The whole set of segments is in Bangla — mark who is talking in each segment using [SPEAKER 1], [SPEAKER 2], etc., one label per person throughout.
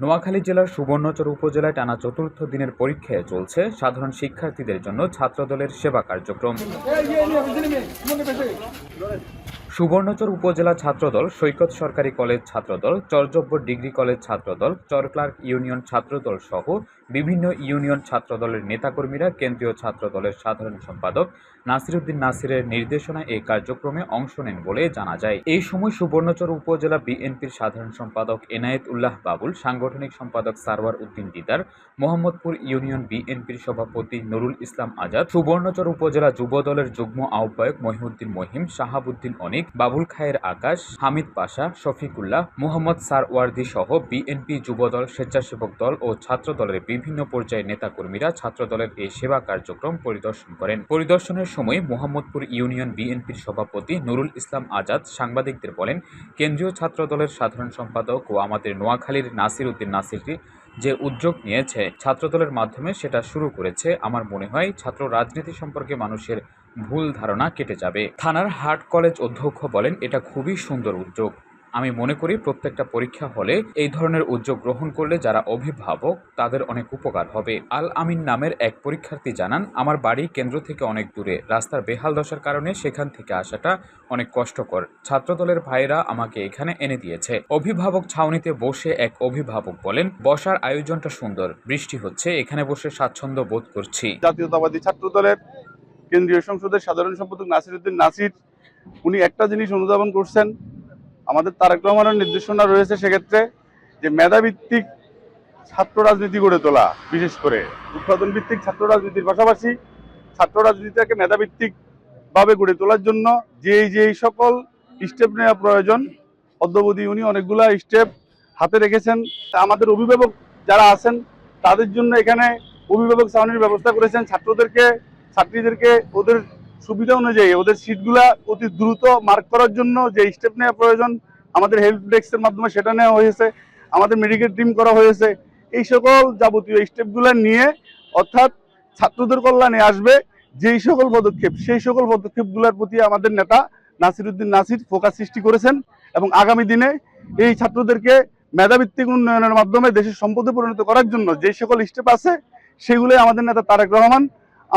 [SPEAKER 1] নোয়াখালী জেলার সুবর্ণচর উপজেলায় টানা চতুর্থ দিনের পরীক্ষায় চলছে সাধারণ শিক্ষার্থীদের জন্য ছাত্রদলের সেবা কার্যক্রম। সুবর্ণচর উপজেলা ছাত্রদল, সৈকত সরকারি college Chhatradal Charjabbar degree college Chhatradal, Charclerk union Chhatradal সহ বিভিন্ন ইউনিয়ন ছাত্রদলের নেতাকর্মীরা কেন্দ্রীয় ছাত্রদলের সাধারণ সম্পাদক নাসিরুদ্দিন নাসিরের নির্দেশনায় এই কার্যক্রমে অংশ নেন বলে জানা যায়। এই সময় সুবর্ণচর উপজেলা বিএনপির সাধারণ সম্পাদক এনায়েত উল্লাহ বাবুল, সাংগঠনিক সম্পাদক সারওয়ার উদ্দিন দিদার, মোহাম্মদপুর ইউনিয়ন বিএনপির সভাপতি নুরুল ইসলাম আজাদ, সুবর্ণচর উপজেলা যুব দলের যুগ্ম আহ্বায়ক মহিউদ্দিন মহিম, শাহাবুদ্দিন অনিক বাবুল খায়ের আকাশ, হামিদ পাশা, শফিকুল্লাহ, মোহাম্মদ সারওয়ার্দি সহ বিএনপি যুবদল, স্বেচ্ছাসেবক দল ও ছাত্র দলের বিভিন্ন পর্যায়ের নেতাকর্মীরা ছাত্রদলের এই সেবা কার্যক্রম পরিদর্শন করেন। পরিদর্শনের সময় মোহাম্মদপুর ইউনিয়ন বিএনপির সভাপতি নুরুল ইসলাম আজাদ সাংবাদিকদের বলেন, কেন্দ্রীয় ছাত্র দলের সাধারণ সম্পাদক ও আমাদের নোয়াখালীর নাসির উদ্দিন নাসিরটি যে উদ্যোগ নিয়েছে, ছাত্রদলের মাধ্যমে সেটা শুরু করেছে। আমার মনে হয় ছাত্র রাজনীতি সম্পর্কে মানুষের ভুল ধারণা কেটে যাবে। থানার হার্ট কলেজ অধ্যক্ষ বলেন, এটা খুবই সুন্দর উদ্যোগ। আমি মনে করি প্রত্যেকটা পরীক্ষা হলে এই ধরনের উদ্যোগ গ্রহণ করলে যারা অভিভাবক, তাদের অনেক উপকার হবে। আল আমিন নামের এক পরীক্ষার্থী জানান, আমার বাড়ি কেন্দ্র থেকে অনেক দূরে। রাস্তার বেহাল দশার কারণে সেখান থেকে আসাটা অনেক কষ্টকর। ছাত্রদলের ভাইরা আমাকে এখানে এনে দিয়েছে। অভিভাবক ছাউনিতে বসে এক অভিভাবক বলেন, বসার আয়োজনটা সুন্দর। বৃষ্টি হচ্ছে, এখানে বসে স্বাচ্ছন্দ্য বোধ করছি।
[SPEAKER 2] জাতীয়তাবাদী ছাত্র দলের কেন্দ্রীয় সংসদের সাধারণ সম্পাদক নাসিরুদ্দিন নাসির, উনি একটা জিনিস অনুধাবন করছেন, আমাদের তারেক রহমানের নির্দেশনা রয়েছে সেক্ষেত্রে যে মেধাভিত্তিক ছাত্র রাজনীতি গড়ে তোলা, বিশেষ করে উৎপাদন ভিত্তিক ছাত্র রাজনীতির পাশাপাশি ছাত্র রাজনীতিটাকে মেধাভিত্তিক ভাবে গড়ে তোলার জন্য যেই যেই সকল স্টেপ নেওয়া প্রয়োজন অদ্যবধি উনি অনেকগুলা স্টেপ হাতে রেখেছেন। আমাদের অভিভাবক যারা আছেন, তাদের জন্য এখানে অভিভাবক ছাউনির ব্যবস্থা করেছেন। ছাত্রদেরকে ছাত্রীদেরকে ওদের সুবিধা অনুযায়ী ওদের সিটগুলা অতি দ্রুত মার্ক করার জন্য যে স্টেপ নেওয়া প্রয়োজন, আমাদের হেল্প ডেস্কের মাধ্যমে সেটা নেওয়া হয়েছে, আমাদের মেডিকেল টিম করা হয়েছে। এই সকল যাবতীয় স্টেপগুলো নিয়ে অর্থাৎ ছাত্রদের কল্যাণে আসবে যেই সকল পদক্ষেপ, সেই সকল পদক্ষেপগুলোর প্রতি আমাদের নেতা নাসিরুদ্দিন নাসির ফোকাস সৃষ্টি করেছেন এবং আগামী দিনে এই ছাত্রদেরকে মেধাভিত্তিক উন্নয়নের মাধ্যমে দেশের সম্পদে পরিণত করার জন্য যে সকল স্টেপ আছে, সেগুলোই আমাদের নেতা তারেক রহমান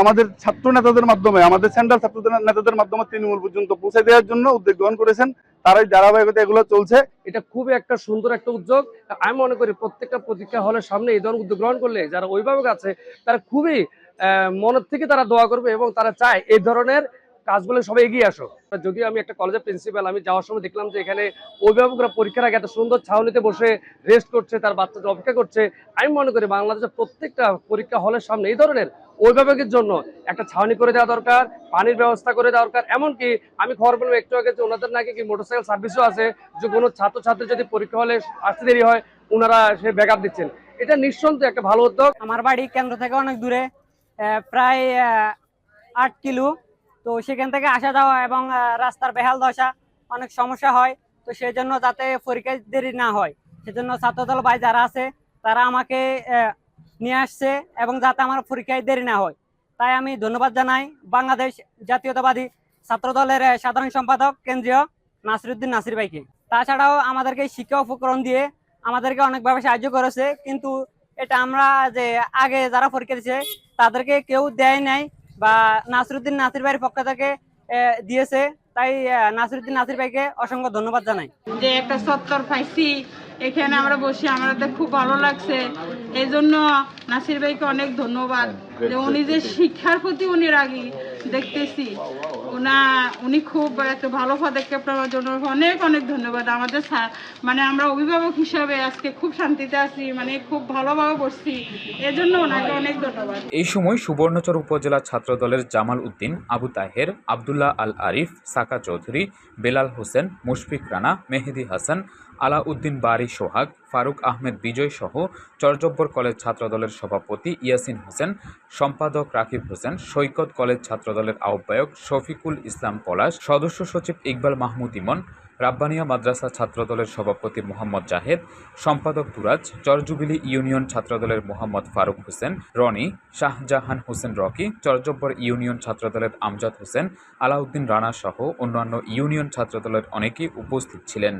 [SPEAKER 2] আমাদের ছাত্র নেতাদের মাধ্যমে, আমাদের সেন্ট্রাল ছাত্র নেতাদের মাধ্যমে তৃণমূল পর্যন্ত পৌঁছে দেওয়ার জন্য উদ্যোগ গ্রহণ করেছেন। তারাই ধারাবাহিকতা এগুলো চলছে।
[SPEAKER 3] এটা খুবই একটা সুন্দর একটা উদ্যোগ। আমি মনে করি প্রত্যেকটা পরীক্ষা হলের সামনে এই ধরনের উদ্যোগ গ্রহণ করলে যারা অভিভাবক আছে, তারা খুবই মনের থেকে তারা দোয়া করবে এবং তারা চায় এই ধরনের কাজগুলো সবাই এগিয়ে আসো। যদিও আমি একটা কলেজের প্রিন্সিপাল আমি যাওয়ার সময় দেখলাম যে এখানে অভিভাবকরা পরীক্ষার আগে এত সুন্দর ছাউনিতে বসে রেস্ট করছে, তার বাচ্চাদের অপেক্ষা করছে। আমি মনে করি বাংলাদেশের প্রত্যেকটা পরীক্ষা হলের সামনে এই ধরনের অভিভাবকের জন্য একটা ছাউনি করে দেওয়া দরকার, পানির ব্যবস্থা করে দেওয়া দরকার। এমনকি আমি খবর পেলাম একটু আগে যে ওনাদের নাকি কি মোটরসাইকেল সার্ভিসও আছে, যে কোনো ছাত্রছাত্রী যদি পরীক্ষা হলে আসতে দেরি হয়, ওনারা সে ব্যাকআপ দিচ্ছেন। এটা নিঃসন্দেহে একটা ভালো উদ্যোগ।
[SPEAKER 4] আমার বাড়ি কেন্দ্র থেকে অনেক দূরে প্রায় আট কিলো। তো সেখান থেকে আসা যাওয়া এবং রাস্তার বেহাল দশা অনেক সমস্যা হয়। তো সেই জন্য যাতে পরীক্ষা দেরি না হয়, সেজন্য ছাত্রদল ভাই যারা আছে, তারা আমাকে নিয়ে আসছে এবং যাতে আমার পরীক্ষায় দেরি না হয়। তাই আমি ধন্যবাদ জানাই বাংলাদেশ জাতীয়তাবাদী ছাত্রদলের সাধারণ সম্পাদক কেন্দ্রীয় নাসিরুদ্দিন নাসির ভাইকে। তাছাড়াও আমাদেরকে শিক্ষা উপকরণ দিয়ে আমাদেরকে অনেকভাবে সাহায্য করেছে, কিন্তু এটা আমরা যে আগে যারা পরীক্ষা দিচ্ছে তাদেরকে কেউ দেয় নাই। বা নাসিরুদ্দিন নাসির ভাইয়ের পক্ষ থেকে দিয়েছে। তাই নাসিরুদ্দিন নাসির ভাইকে অসংখ্য ধন্যবাদ জানাই।
[SPEAKER 5] যে একটা সত্তর পাইছি এখানে আমরা বসে আমাদের খুব ভালো লাগছে। এই জন্য নাসির ভাইকে অনেক ধন্যবাদ যে উনি যে শিক্ষার প্রতি উনি রাগি দেখতেছি। ওনা উনি খুব একটা ভালো পদক্ষেপ নেওয়ার জন্য অনেক অনেক ধন্যবাদ। আমাদের স্যার- মানে আমরা অভিভাবক হিসাবে আজকে খুব শান্তিতে আছি মানে খুব ভালোভাবে বসছি। এজন্য ওনাকে অনেক ধন্যবাদ।
[SPEAKER 1] এই সময় সুবর্ণচর উপজেলা ছাত্রদলের জামাল উদ্দিন আবু তাহের আবদুল্লাহ আল আরিফ সাকা চৌধুরী বেলাল হোসেন মুশফিক রানা মেহেদি হাসান আলাউদ্দিন বারি সোহাগ, ফারুক আহমেদ বিজয় সহ চরজব্বর কলেজ ছাত্রদলের সভাপতি ইয়াসিন হোসেন, সম্পাদক রাকিব হোসেন, সৈকত কলেজ ছাত্রদলের আহ্বায়ক শফিকুল ইসলাম পলাশ, সদস্য সচিব ইকবাল মাহমুদ ইমন, রাব্বানিয়া মাদ্রাসা ছাত্রদলের সভাপতি মোহাম্মদ জাহেদ, সম্পাদক দুরাজ, চরজুবিলি ইউনিয়ন ছাত্রদলের মোহাম্মদ ফারুক হোসেন, রনি, শাহজাহান হোসেন রকি, চরজব্বর ইউনিয়ন ছাত্রদলের আমজাদ হোসেন, আলাউদ্দিন রানা সহ অন্যান্য ইউনিয়ন ছাত্রদলের অনেকেই উপস্থিত ছিলেন।